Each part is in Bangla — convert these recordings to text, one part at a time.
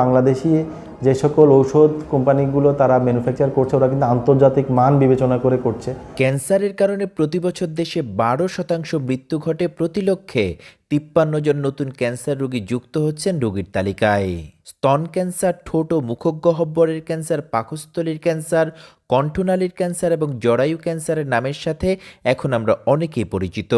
বাংলাদেশি যে সকল ঔষধ কোম্পানিগুলো তারা ম্যানুফ্যাকচার করছে, ওরা কিন্তু আন্তর্জাতিক মান বিবেচনা করে করছে। ক্যান্সারের কারণে প্রতি বছর দেশে বারো শতাংশ মৃত্যু ঘটে প্রতি লক্ষে। তিপ্পান্ন জন নতুন ক্যান্সার রোগী যুক্ত হচ্ছেন রোগীর তালিকায়। স্তন ক্যান্সার, ঠোঁট ও মুখগহ্বরের ক্যান্সার, পাকস্থলীর ক্যান্সার, কণ্ঠনালীর ক্যান্সার এবং জরায়ু ক্যান্সারের নামের সাথে এখন আমরা অনেকেই পরিচিত।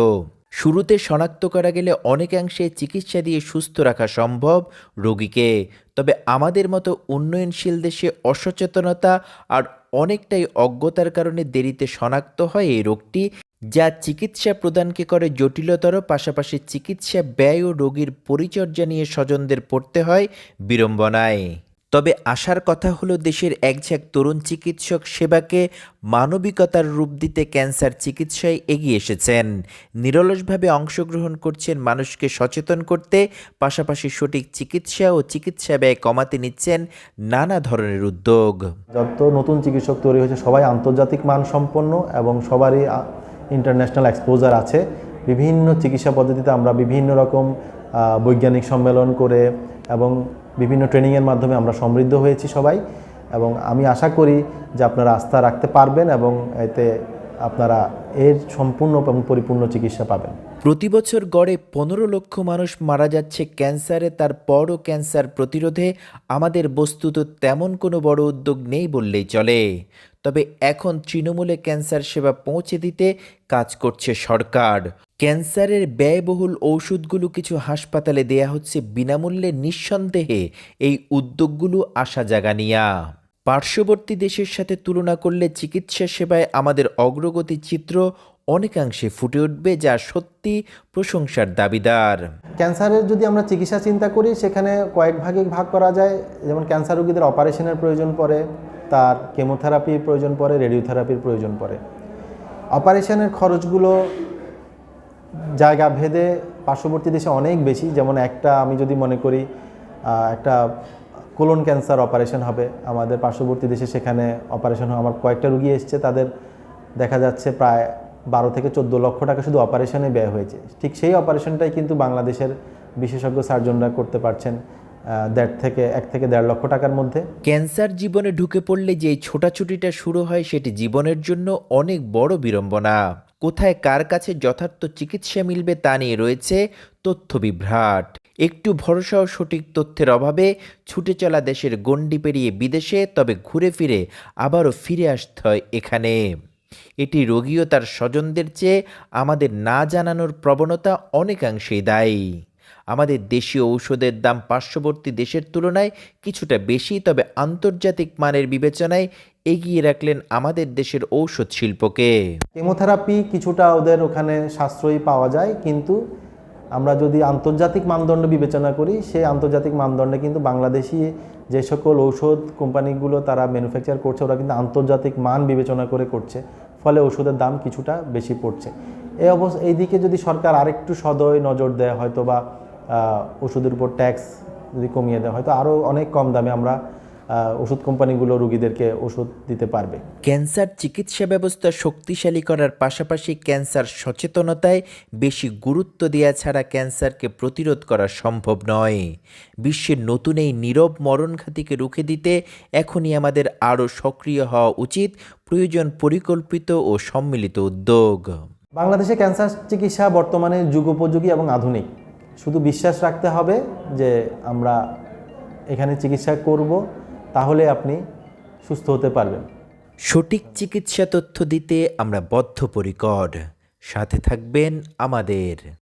শুরুতে শনাক্ত করা গেলে অনেকাংশে চিকিৎসা দিয়ে সুস্থ রাখা সম্ভব রোগীকে। তবে আমাদের মতো উন্নয়নশীল দেশে অসচেতনতা আর অনেকটাই অজ্ঞতার কারণে দেরিতে শনাক্ত হয় এই রোগটি, যা চিকিৎসা প্রদানকে করে জটিলতর, পাশাপাশি চিকিৎসা ব্যয় ও রোগীর পরিচর্যা নিয়ে স্বজনদের পড়তে হয় বিড়ম্বনায়। তবে আশার কথা হলো দেশের একঝাঁক তরুণ চিকিৎসক সেবাকে মানবিকতার রূপ দিতে ক্যান্সার চিকিৎসায় এগিয়ে এসেছেন। নিরলসভাবে অংশগ্রহণ করছেন মানুষকে সচেতন করতে, পাশাপাশি সঠিক চিকিৎসা ও চিকিৎসা ব্যয় কমাতে নিচ্ছেন নানা ধরনের উদ্যোগ। যত নতুন চিকিৎসক তৈরি হয়েছে, সবাই আন্তর্জাতিক মান সম্পন্ন এবং সবারই ইন্টারন্যাশনাল এক্সপোজার আছে। বিভিন্ন চিকিৎসা পদ্ধতিতে আমরা বিভিন্ন রকম বৈজ্ঞানিক সম্মেলন করে এবং বিভিন্ন ট্রেনিংয়ের মাধ্যমে আমরা সমৃদ্ধ হয়েছি সবাই। এবং আমি আশা করি যে আপনারা আস্থা রাখতে পারবেন এবং এতে আপনারা এর সম্পূর্ণ এবং পরিপূর্ণ চিকিৎসা পাবেন। প্রতি বছর গড়ে পনেরো লক্ষ মানুষ মারা যাচ্ছে ক্যান্সারে তার বড় ক্যান্সার প্রতিরোধে। আমাদের বস্তুত তেমন কোনো বড় উদ্যোগ নেই বললেই চলে। তবে এখন তৃণমূলে ক্যান্সার সেবা পৌঁছে দিতে কাজ করছে সরকার। ক্যান্সারের ব্যয়বহুল ঔষধগুলো কিছু হাসপাতালে দেয়া হচ্ছে বিনামূল্যে নিঃসন্দেহে। এই উদ্যোগগুলো আশা জাগানিয়া। পার্শ্ববর্তী দেশের সাথে তুলনা করলে চিকিৎসা সেবায় আমাদের অগ্রগতি চিত্র অনেকাংশে ফুটে উঠবে যা সত্যি প্রশংসার দাবিদার। ক্যান্সারের যদি আমরা চিকিৎসা চিন্তা করি, সেখানে কয়েক ভাগে ভাগ করা যায়। যেমন ক্যান্সার রোগীদের অপারেশনের প্রয়োজন পড়ে, তার কেমোথেরাপির প্রয়োজন পড়ে, রেডিওথেরাপির প্রয়োজন পড়ে। অপারেশনের খরচগুলো জায়গা ভেদে পার্শ্ববর্তী দেশে অনেক বেশি। যেমন একটা আমি যদি মনে করি একটা কোলন ক্যান্সার অপারেশন হবে। আমাদের পার্শ্ববর্তী দেশে সেখানে অপারেশন হয়। আমার কয়েকটা রুগী এসছে, তাদের দেখা যাচ্ছে প্রায় বারো থেকে চোদ্দ লক্ষ টাকা শুধু অপারেশনে ব্যয় হয়েছে। ঠিক সেই অপারেশনটাই কিন্তু বাংলাদেশের বিশেষজ্ঞ সার্জনরা করতে পারছেন দেড় থেকে, এক থেকে দেড় লক্ষ টাকার মধ্যে। ক্যান্সার জীবনে ঢুকে পড়লে যে ছোটাছুটিটা শুরু হয়, সেটি জীবনের জন্য অনেক বড় বিড়ম্বনা। কোথায় কার কাছে যথার্থ চিকিৎসা মিলবে তা নিয়ে রয়েছে তথ্য বিভ্রাট। একটু ভরসা ও সঠিক তথ্যের অভাবে ছুটে চলা দেশের গণ্ডি পেরিয়ে বিদেশে, তবে ঘুরে ফিরে আবারও ফিরে আসতে হয় এখানে। এটি রোগী ও তার স্বজনদের চেয়ে আমাদের না জানানোর প্রবণতা অনেকাংশেই দায়ী। আমাদের দেশীয় ঔষধের দাম পার্শ্ববর্তী দেশের তুলনায় কিছুটা বেশি, তবে আন্তর্জাতিক মানের বিবেচনায় এগিয়ে রাখলেন আমাদের দেশের ঔষধ শিল্পকে। কেমোথেরাপি কিছুটা ওদের ওখানে সাশ্রয়ী পাওয়া যায়, কিন্তু আমরা যদি আন্তর্জাতিক মানদণ্ড বিবেচনা করি, সেই আন্তর্জাতিক মানদণ্ডে কিন্তু বাংলাদেশি যে সকল ঔষধ কোম্পানিগুলো তারা ম্যানুফ্যাকচার করছে, ওরা কিন্তু আন্তর্জাতিক মান বিবেচনা করে করছে। ফলে ওষুধের দাম কিছুটা বেশি পড়ছে। এই অবস্থা এই দিকে যদি সরকার আরেকটু সদয় নজর দেয় হয়তো বা ওষুধের উপর ট্যাক্স যদি কমিয়ে দেয়, হয়তো আরও অনেক কম দামে আমরা ওষুধ কোম্পানিগুলো রুগীদেরকে ওষুধ দিতে পারবে। ক্যান্সার চিকিৎসা ব্যবস্থা শক্তিশালী করার পাশাপাশি ক্যান্সার সচেতনতায় বেশি গুরুত্ব দেওয়া ছাড়া ক্যান্সারকে প্রতিরোধ করা সম্ভব নয়। বিশ্বের নতুন এই নীরব মরণঘাতীকে রুখে দিতে এখনই আমাদের আরও সক্রিয় হওয়া উচিত প্রয়োজন পরিকল্পিত ও সম্মিলিত উদ্যোগ। বাংলাদেশে ক্যান্সার চিকিৎসা বর্তমানে যুগোপযোগী এবং আধুনিক। শুধু বিশ্বাস রাখতে হবে যে আমরা এখানে চিকিৎসা করব তাহলে আপনি সুস্থ হতে পারবেন। সঠিক চিকিৎসা তথ্য দিতে আমরা বদ্ধপরিকর। সাথে থাকবেন আমাদের।